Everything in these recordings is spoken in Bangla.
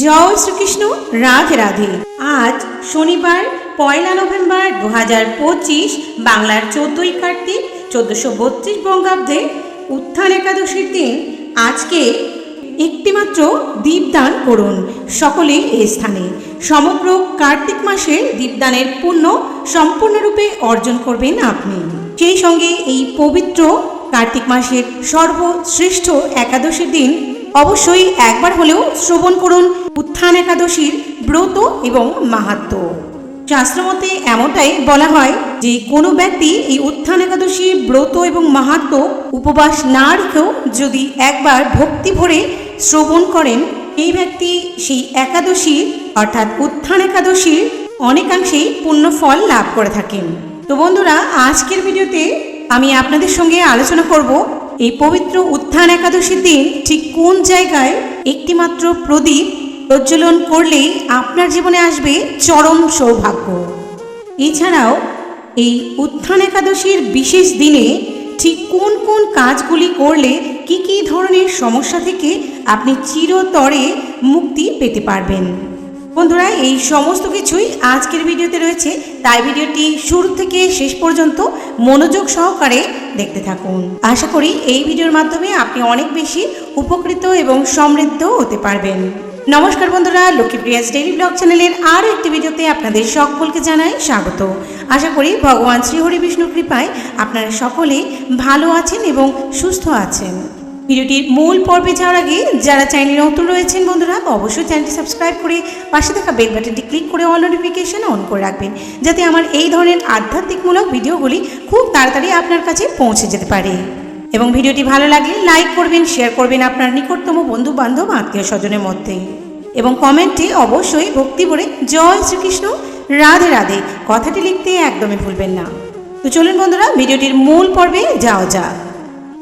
জয় শ্রীকৃষ্ণ, রাধে রাধে। আজ শনিবার, পয়লা নভেম্বর দু হাজার পঁচিশ, বাংলার চোদ্দই কার্তিক, চোদ্দশো বত্রিশ বঙ্গাব্দে উত্থান একাদশীর দিন। আজকে একটিমাত্র দীপদান করুন সকলে এই স্থানে। সমগ্র কার্তিক মাসে দীপদানের পুণ্য সম্পূর্ণরূপে অর্জন করবেন আপনি। সেই সঙ্গে এই পবিত্র কার্তিক মাসের সর্বশ্রেষ্ঠ একাদশীর দিন অবশ্যই একবার হলেও শ্রবণ করুন। উত্থান একাদশীর ব্রত এবং মাহাত্ম। শাস্ত্রমতে এমনটাই বলা হয় যে কোনো ব্যক্তি এই উত্থান একাদশী ব্রত এবং মাহাত্ম উপবাস না রেখেও যদি একবার ভক্তি ভরে শ্রবণ করেন, এই ব্যক্তি সেই একাদশী অর্থাৎ উত্থান একাদশীর অনেকাংশেই পুণ্য ফল লাভ করে থাকেন। তো বন্ধুরা, আজকের ভিডিওতে আমি আপনাদের সঙ্গে আলোচনা করব এই পবিত্র উত্থান একাদশীর দিন ঠিক কোন জায়গায় একটিমাত্র প্রদীপ প্রজ্বলন করলেই আপনার জীবনে আসবে চরম সৌভাগ্য। এছাড়াও, এই উত্থান একাদশীর বিশেষ দিনে ঠিক কোন কোন কাজগুলি করলে কি কি ধরনের সমস্যা থেকে আপনি চিরতরে মুক্তি পেতে পারবেন? বন্ধুরা, এই সমস্ত কিছুই আজকের ভিডিওতে রয়েছে। তাই ভিডিওটি শুরু থেকে শেষ পর্যন্ত মনোযোগ সহকারে দেখতে থাকুন। আশা করি এই ভিডিওর মাধ্যমে আপনি অনেক বেশি উপকৃত এবং সমৃদ্ধ হতে পারবেন। নমস্কার বন্ধুরা, লক্ষ্মীপ্রিয়াস ডেইলি ব্লগ চ্যানেলের আরও একটি ভিডিওতে আপনাদের সকলকে জানাই স্বাগত। আশা করি ভগবান শ্রীহরি বিষ্ণুর কৃপায় আপনারা সকলে ভালো আছেন এবং সুস্থ আছেন। ভিডিওটির মূল পর্বে যাওয়ার আগে যারা চ্যানেলে নতুন রয়েছেন বন্ধুরা, অবশ্যই চ্যানেলটি সাবস্ক্রাইব করে পাশে থাকা বেল বাটনটি ক্লিক করে অল নোটিফিকেশন অন করে রাখবেন, যাতে আমার এই ধরনের আধ্যাত্মিকমূলক ভিডিওগুলি খুব তাড়াতাড়ি আপনার কাছে পৌঁছে যেতে পারে। এবং ভিডিওটি ভালো লাগলে লাইক করবেন শেয়ার করবেন আপনার নিকটতম বন্ধু বান্ধব আত্মীয় স্বজনের মধ্যে। এবং কমেন্টে অবশ্যই ভক্তি ভরে জয় শ্রীকৃষ্ণ, রাধে রাধে। কথাটি লিখতে একদমই ভুলবেন না। তো চলুন বন্ধুরা, ভিডিওটির মূল পর্বে যাওয়া যাক।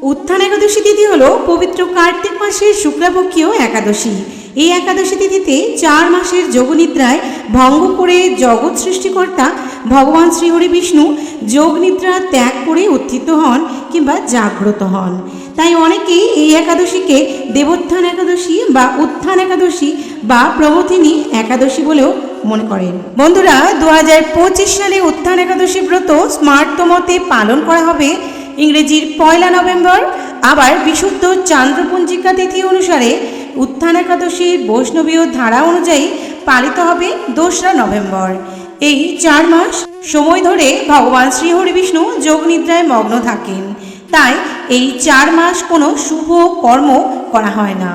উত্থান একাদশী তিথি হলো পবিত্র কার্তিক মাসের শুক্লাপক্ষীয় একাদশী। এই একাদশী তিথিতে চার মাসের যোগনিদ্রায় ভঙ্গ করে জগৎ সৃষ্টিকর্তা ভগবান শ্রীহরি বিষ্ণু যোগনিদ্রা ত্যাগ করে উত্থিত হন কিংবা জাগ্রত হন। তাই অনেকেই এই একাদশীকে দেবোত্থান একাদশী বা উত্থান একাদশী বা প্রমথিনী একাদশী বলেও মনে করেন। বন্ধুরা দু হাজার পঁচিশ সালে উত্থান একাদশী ব্রত স্মার্ট মতে পালন করা হবে ইংরেজির পয়লা নভেম্বর। আবার বিশুদ্ধ চান্দ্রপঞ্জিকা তিথি অনুসারে উত্থান একাদশীর বৈষ্ণবীয় ধারা অনুযায়ী পালিত হবে দোসরা নভেম্বর। এই চার মাস সময় ধরে ভগবান শ্রীহরি বিষ্ণু যোগনিদ্রায় মগ্ন থাকেন। তাই এই চার মাস কোনো শুভ কর্ম করা হয় না।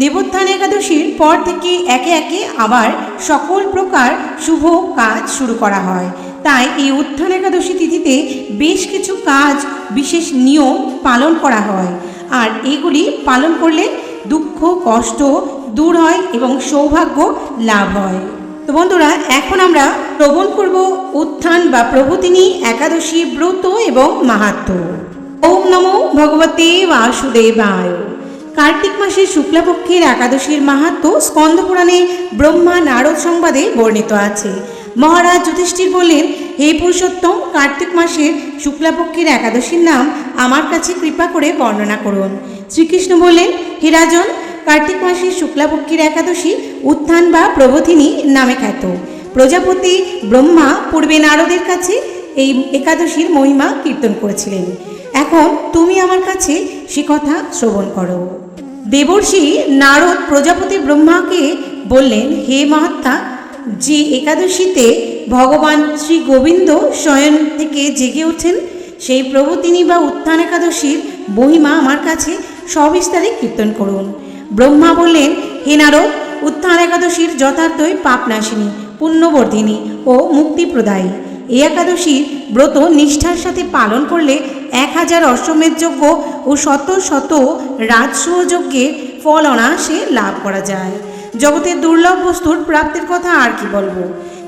দেবোত্থান একাদশীর পর থেকে একে একে আবার সকল প্রকার শুভ কাজ শুরু করা হয়। তাই এই উত্থান একাদশী তিথিতে বেশ কিছু কাজ, বিশেষ নিয়ম পালন করা হয়। আর এগুলি পালন করলে দুঃখ, কষ্ট দূর হয় এবং সৌভাগ্য লাভ হয়। তো বন্ধুরা, এখন আমরা শ্রবণ করব উত্থান বা প্রভূতিনী একাদশী ব্রত এবং মাহাত্ম। ওম নমো ভগবতে বাসুদেবায়। কার্তিক মাসের শুক্লাপক্ষের একাদশীর মাহাত্ম স্কন্দপুরাণে ব্রহ্মা নারদ সংবাদে বর্ণিত আছে। মহারাজ যুধিষ্ঠির বললেন, হে পুরুষোত্তম, কার্তিক মাসের শুক্লাপক্ষের একাদশীর নাম আমার কাছে কৃপা করে বর্ণনা করুন। শ্রীকৃষ্ণ বললেন, হে রাজন কার্তিক মাসের শুক্লাপক্ষের একাদশী উত্থান বা প্রবোধিনী নামে খ্যাত। প্রজাপতি ব্রহ্মা পূর্বে নারদের কাছে এই একাদশীর মহিমা কীর্তন করেছিলেন। এখন তুমি আমার কাছে সে কথা শ্রবণ করো। দেবর্ষি নারদ প্রজাপতি ব্রহ্মাকে বললেন, হে মহাত্মা, যে একাদশীতে ভগবান শ্রী গোবিন্দ স্বয়ং থেকে জেগে ওঠেন, সেই প্রভুতিনী বা উত্থান একাদশীর মহিমা আমার কাছে সবিস্তারে কীর্তন করুন। ব্রহ্মা বললেন, হে নারদ, উত্থান একাদশীর যথার্থই পাপনাশিনী, পুণ্যবর্ধিনী ও মুক্তিপ্রদায়ী। এই একাদশীর ব্রত নিষ্ঠার সাথে পালন করলে এক হাজার অশ্বমেধ যজ্ঞ ও শত শত রাজসূহ যজ্ঞের ফল অনায়াসে লাভ করা যায়। জগতের দুর্লভ বস্তুর প্রাপ্তির কথা আর কি বলব?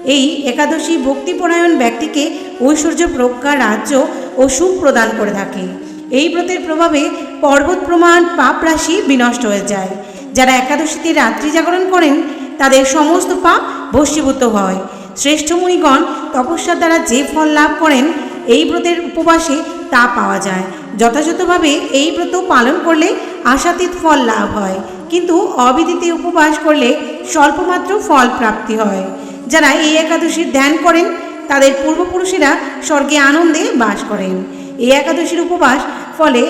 এই একাদশী ভক্তিপরায়ণ ব্যক্তিকে ঐশ্বর্য প্রজ্ঞা রাজ্য ও সুখ প্রদান করে থাকে। এই ব্রতের প্রভাবে পর্বত প্রমাণ, পাপ রাশি বিনষ্ট হয়ে যায়। যারা একাদশীতে রাত্রি জাগরণ করেন, তাদের সমস্ত পাপ ভস্মীভূত হয়। শ্রেষ্ঠ মুনিগণ তপস্যার দ্বারা যে ফল লাভ করেন, এই ব্রতের উপবাসে তা পাওয়া যায়। যথাযথভাবে এই ব্রত পালন করলে আশাতীত ফল লাভ হয়। কিন্তু অবিদিতে উপবাস করলে স্বল্পমাত্র ফল প্রাপ্তি হয়। যারা এই একাদশীর ধ্যান করেন, তাদের পূর্বপুরুষেরা স্বর্গে আনন্দে বাস করেন। এই একাদশীর উপবাস, ফলে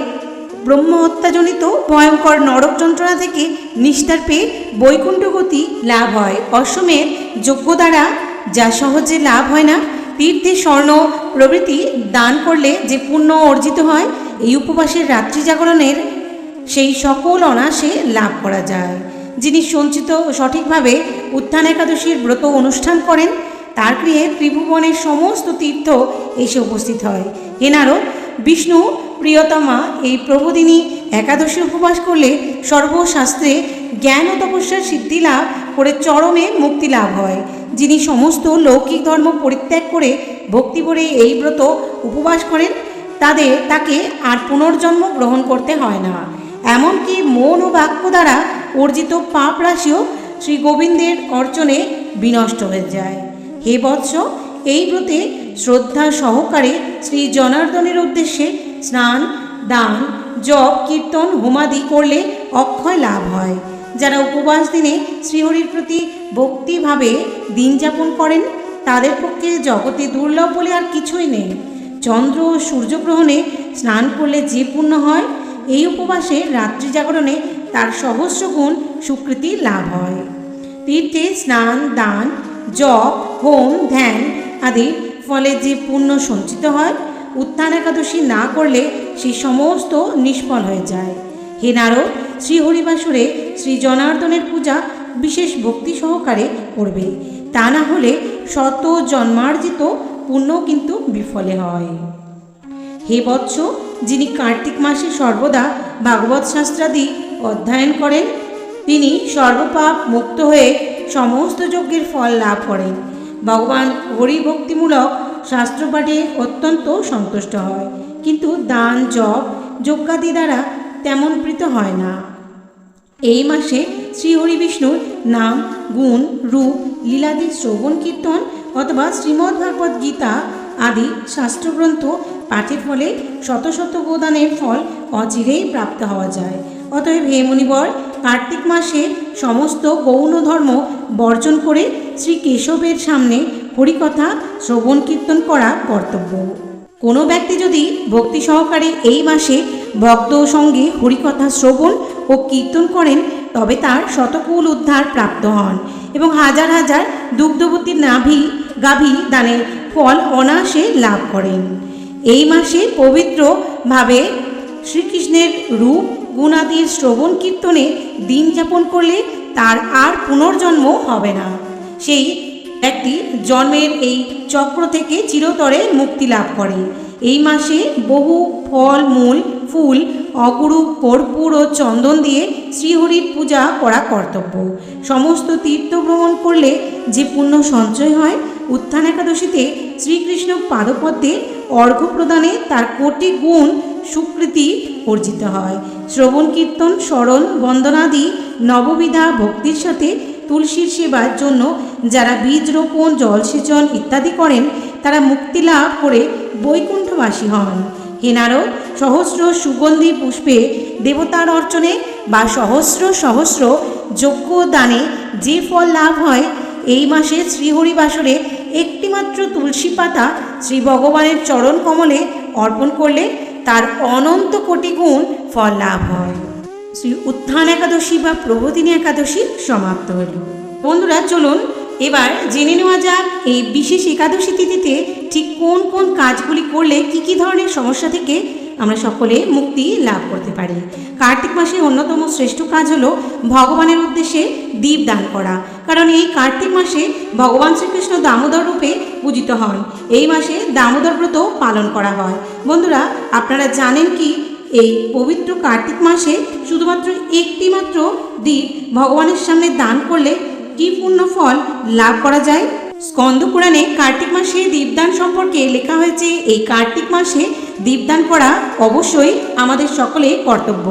ব্রহ্ম হত্যাজনিত ভয়ঙ্কর নরক যন্ত্রণা থেকে নিস্তার পেয়ে বৈকুণ্ঠ গতি লাভ হয়। অশ্বমের যোগ্য দ্বারা যা সহজে লাভ হয় না, তীর্থে স্বর্ণ প্রভৃতি দান করলে যে পুণ্য অর্জিত হয়, এই উপবাসের রাত্রি জাগরণের সেই সকল অনাসে লাভ করা যায়। যিনি সঞ্চিত সঠিকভাবে উত্থান একাদশীর ব্রত অনুষ্ঠান করেন, তার গৃহে ত্রিভুবনের সমস্ত তীর্থ এসে উপস্থিত হয়। এনারও বিষ্ণু, প্রিয়তমা, এই প্রবোদিনী একাদশী উপবাস করলে সর্বশাস্ত্রে জ্ঞান ও তপস্যার সিদ্ধি লাভ করে চরমে মুক্তি লাভ হয়। যিনি সমস্ত লৌকিক ধর্ম পরিত্যাগ করে ভক্তি করে এই ব্রত উপবাস করেন তাদের তাকে আর পুনর্জন্ম গ্রহণ করতে হয় না। এমনকি মন ও বাক্য দ্বারা অর্জিত পাপ রাশিও শ্রী গোবিন্দের অর্চনে বিনষ্ট হয়ে যায়। হে বৎস, এই ব্রতে শ্রদ্ধা সহকারে শ্রী জনার্দনের উদ্দেশ্যে স্নান, দান, জপ, কীর্তন, হোমাদি করলে অক্ষয় লাভ হয়। যারা উপবাস দিনে শ্রীহরির প্রতি ভক্তিভাবে দিন যাপন করেন, তাদের পক্ষে জগতে দুর্লভ বলে আর কিছুই নেই। চন্দ্র ও সূর্যগ্রহণে স্নান করলে যে পুণ্য হয়, এই উপবাসে রাত্রি জাগরণে তার সহস্র গুণ স্বীকৃতি লাভ হয়। তীর্থে স্নান, দান, জপ, হোম, ধ্যান আদি ফলে যে পুণ্য সঞ্চিত হয়, উত্থান একাদশী না করলে সে সমস্ত নিষ্ফল হয়ে যায়। হে নারদ, শ্রীহরিবাসরে শ্রী জনার্দনের পূজা বিশেষ ভক্তি সহকারে করবে। তা না হলে শত জন্মার্জিত পুণ্য কিন্তু বিফলে হয়। হে বৎস, যিনি কার্তিক মাসে সর্বদা ভাগবত শাস্ত্রাদি অধ্যয়ন করেন, তিনি সর্বপাপ মুক্ত হয়ে সমস্ত যজ্ঞের ফল লাভ করেন। ভগবান হরিভক্তিমূলক শাস্ত্রপাঠে অত্যন্ত সন্তুষ্ট হয়। কিন্তু দান, জপ, যজ্ঞাদি দ্বারা তেমন প্রীত হয় না। এই মাসে শ্রীহরি বিষ্ণুর নাম, গুণ, রূপ, লীলাদি শ্রবণ কীর্তন অথবা শ্রীমদ্ ভাগবত গীতা আদি শাস্ত্রগ্রন্থ পাঠের ফলে শত শত গোদানের ফল অচিরেই প্রাপ্ত হওয়া যায়। অতএব হে মুনিবর কার্তিক মাসে সমস্ত গৌণ ধর্ম বর্জন করে শ্রী কেশবের সামনে হরিকথা শ্রবণ কীর্তন করা কর্তব্য। কোনো ব্যক্তি যদি ভক্তি সহকারে এই মাসে ভক্ত সঙ্গে হরিকথা শ্রবণ ও কীর্তন করেন, তবে তার শতকুল উদ্ধার প্রাপ্ত হন এবং হাজার হাজার দুগ্ধবতী নাভি গাভী দানের ফল অনায়াসে লাভ করেন। এই মাসে পবিত্রভাবে শ্রীকৃষ্ণের রূপ গুণাদির শ্রবণ কীর্তনে দিন যাপন করলে তার আর পুনর্জন্ম হবে না। সেই ব্যক্তি জন্মের এই চক্র থেকে চিরতরে মুক্তি লাভ করে। এই মাসে বহু ফল, মূল, ফুল, অগুরু, কর্পূর ও চন্দন দিয়ে শ্রীহরির পূজা করা কর্তব্য। সমস্ত তীর্থ ভ্রমণ করলে যে পুণ্য সঞ্চয় হয়, উত্থান একাদশীতে শ্রীকৃষ্ণ পাদপদ্মে অর্ঘ্য প্রদানে তার কোটি গুণ সুকৃতি অর্জিত হয়। শ্রবণ কীর্তন, স্মরণ, বন্দনাদি, নববিধা, ভক্তির সাথে তুলসীর সেবার জন্য যারা বীজ রোপণ জলসেচন ইত্যাদি করেন, তারা মুক্তি লাভ করে বৈকুণ্ঠবাসী হন। হে নারদ, সহস্র সুগন্ধি পুষ্পে দেবতার অর্চনে বা সহস্র সহস্র যজ্ঞ দানে যে ফল লাভ হয়, এই মাসে শ্রীহরিবাসরে একটিমাত্র তুলসী পাতা শ্রী ভগবানের চরণ কমলে অর্পণ করলে তার অনন্ত কোটি গুণ ফল লাভ হয়। শ্রী উত্থান একাদশী বা প্রবোদিনী একাদশী সমাপ্ত হল। বন্ধুরা, চলুন এবার জেনে নেওয়া যাক এই বিশেষ একাদশী তিথিতে ঠিক কোন কোন কাজগুলি করলে কি কি ধরনের সমস্যা থেকে আমরা সকলে মুক্তি লাভ করতে পারি। কার্তিক মাসে অন্যতম শ্রেষ্ঠ কাজ হলো ভগবানের উদ্দেশ্যে দীপ দান করা। কারণ এই কার্তিক মাসে ভগবান শ্রীকৃষ্ণ দামোদর রূপে পূজিত হন। এই মাসে দামোদর ব্রত পালন করা হয়। বন্ধুরা, আপনারা জানেন কি এই পবিত্র কার্তিক মাসে শুধুমাত্র একটি মাত্র দ্বীপ ভগবানের সামনে দান করলে কি পূর্ণ ফল লাভ করা যায়? স্কন্দ পুরাণে কার্তিক মাসে দীপদান সম্পর্কে লেখা হয়েছে, এই কার্তিক মাসে দীপদান করা অবশ্যই আমাদের সকলের কর্তব্য।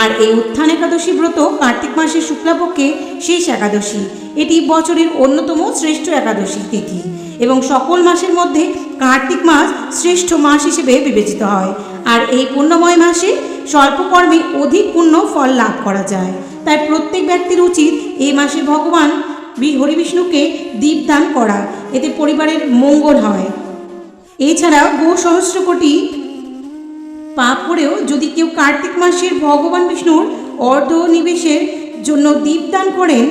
আর এই উত্থান একাদশী ব্রত কার্তিক মাসের শুক্লাপক্ষে শেষ একাদশী। এটি বছরের অন্যতম শ্রেষ্ঠ একাদশী তিথি। এবং সকল মাসের মধ্যে কার্তিক মাস শ্রেষ্ঠ মাস হিসেবে বিবেচিত হয়। আর এই পুণ্যময় মাসে স্বল্প কর্মে অধিক পুণ্য ফল লাভ করা যায়। তাই প্রত্যেক ব্যক্তির উচিত এই মাসে ভগবান হরিবিষ্ণুকে দীপদান করা। এতে পরিবারের মঙ্গল হয়। এছাড়া গো সহস্র কোটি পাপ করেও যদি কেউ কার্তিক মাসের ভগবান বিষ্ণুর অর্ধ নিবেশের জন্য দীপদান করেন,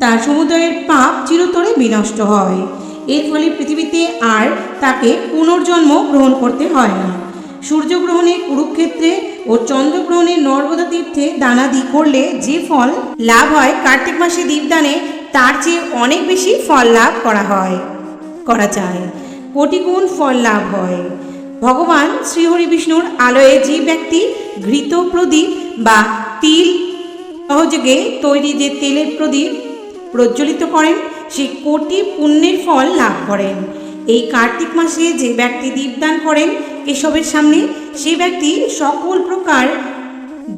তার সমুদয়ের পাপ চিরতরে বিনষ্ট হয়। এর ফলে পৃথিবীতে আর তাকে পুনর্জন্ম গ্রহণ করতে হয় না। সূর্যগ্রহণে কুরুক্ষেত্রে ও চন্দ্রগ্রহণে নর্মদা তীর্থে দানাদি করলে যে ফল লাভ হয় কার্তিক মাসে দীপদানে, তার চেয়ে অনেক বেশি ফল লাভ করা হয়, করা যায়। কোটি গুণ ফল লাভ হয়। ভগবান শ্রীহরি বিষ্ণুর আলয়ে যে ব্যক্তি ঘৃত প্রদীপ বা তিল সহযোগে তৈরি যে তেলের প্রদীপ প্রজ্বলিত করেন সে কোটি পুণ্যের ফল লাভ করেন। এই কার্তিক মাসে যে ব্যক্তি দীপদান করেন, কেশবের সামনে সে ব্যক্তি সকল প্রকার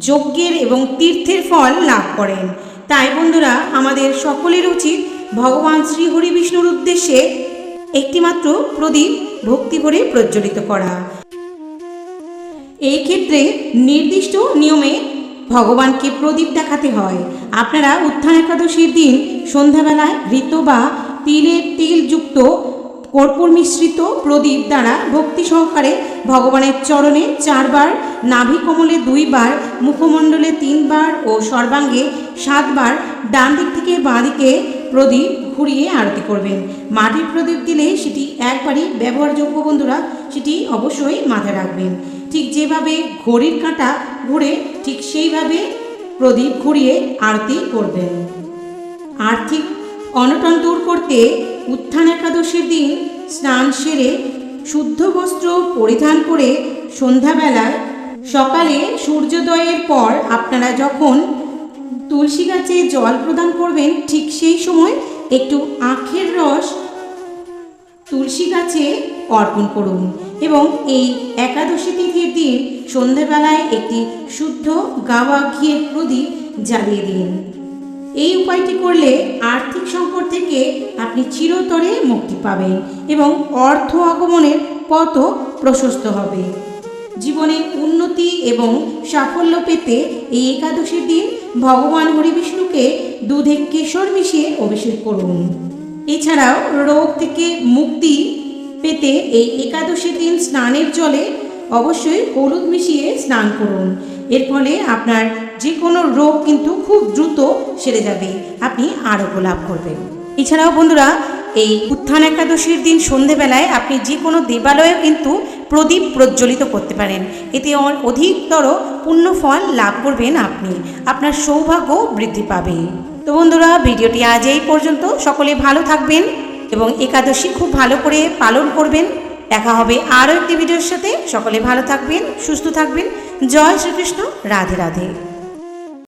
যজ্ঞের এবং তীর্থের ফল লাভ করেন। তাই বন্ধুরা, আমাদের সকলের উচিত ভগবান শ্রী হরি বিষ্ণুর উদ্দেশ্যে একটিমাত্র প্রদীপ ভক্তি করে প্রজ্বলিত করা। এই ক্ষেত্রে নির্দিষ্ট নিয়মে ভগবানকে প্রদীপ দেখাতে হয়। আপনারা উত্থান একাদশীর দিন সন্ধ্যাবেলায় ঘৃত বা তিলের তিলযুক্ত কর্পূর মিশ্রিত প্রদীপ দ্বারা ভক্তি সহকারে ভগবানের চরণে চারবার, নাভি কমলে দুইবার, মুখমণ্ডলে তিনবার ও সর্বাঙ্গে সাতবার ডান দিক থেকে বাঁ দিকে প্রদীপ ঘুরিয়ে আরতি করবেন। মাটির প্রদীপ দিলে সেটি একবারই ব্যবহারযোগ্য বন্ধুরা, সেটি অবশ্যই মাথায় রাখবেন। ঠিক যেভাবে ঘড়ির কাঁটা ঘুরে ঠিক সেইভাবে প্রদীপ ঘুরিয়ে আরতি করবেন। আর্থিক অনটন দূর করতে উত্থান একাদশীর দিন স্নান সেরে শুদ্ধ বস্ত্র পরিধান করে সন্ধ্যাবেলায় সকালে সূর্যোদয়ের পর আপনারা যখন তুলসী গাছে জল প্রদান করবেন, ঠিক সেই সময় একটু আখের রস তুলসী গাছে অর্পণ করুন। এবং এই একাদশী তিথির দিন সন্ধেবেলায় একটি শুদ্ধ গাওয়া ঘিয়ের প্রদীপ জ্বালিয়ে দিন। এই উপায়টি করলে আর্থিক সংকট থেকে আপনি চিরতরে মুক্তি পাবেন এবং অর্থ আগমনের পথও প্রশস্ত হবে। জীবনে উন্নতি এবং সাফল্য পেতে এই একাদশীর দিন ভগবান হরিবিষ্ণুকে দুধে কেশর মিশিয়ে অভিষেক করুন। এছাড়াও রোগ থেকে মুক্তি পেতে এই একাদশীর দিন স্নানের জলে অবশ্যই হলুদ মিশিয়ে স্নান করুন। এর ফলে আপনার যে কোনো রোগ কিন্তু খুব দ্রুত সেরে যাবে। আপনি আরোগ্য লাভ করবেন। এছাড়াও বন্ধুরা, এই উত্থান একাদশীর দিন সন্ধেবেলায় আপনি যে কোনো দেবালয়েও কিন্তু প্রদীপ প্রজ্বলিত করতে পারেন। এতে অধিকতর পুণ্য ফল লাভ করবেন আপনি। আপনার সৌভাগ্য বৃদ্ধি পাবে। তো বন্ধুরা, ভিডিওটি আজ এই পর্যন্ত। সকলে ভালো থাকবেন। এবং একাদশী খুব ভালো করে পালন করবেন। দেখা হবে আরও একটি ভিডিওর সাথে। সকলে ভালো থাকবেন, সুস্থ থাকবেন। জয় শ্রীকৃষ্ণ। রাধে রাধে।